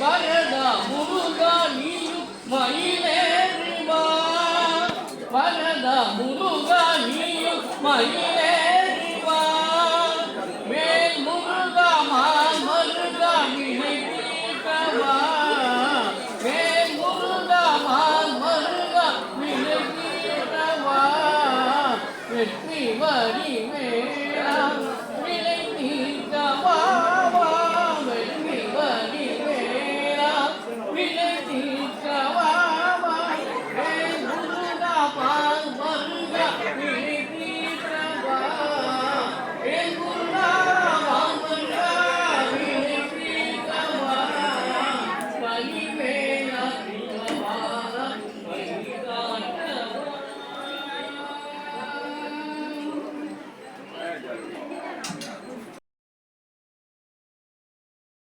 வரதா முருகா நீயும் மயிலேறுவா வரதா முருகா நீயும் மயிலேறுவா. மேல் முருகா மால் மருகா வினை தீர்க்கவா. மேல் முருகா மால் மருகா வினை தீர்க்கவா. வெற்றி வரி மேல்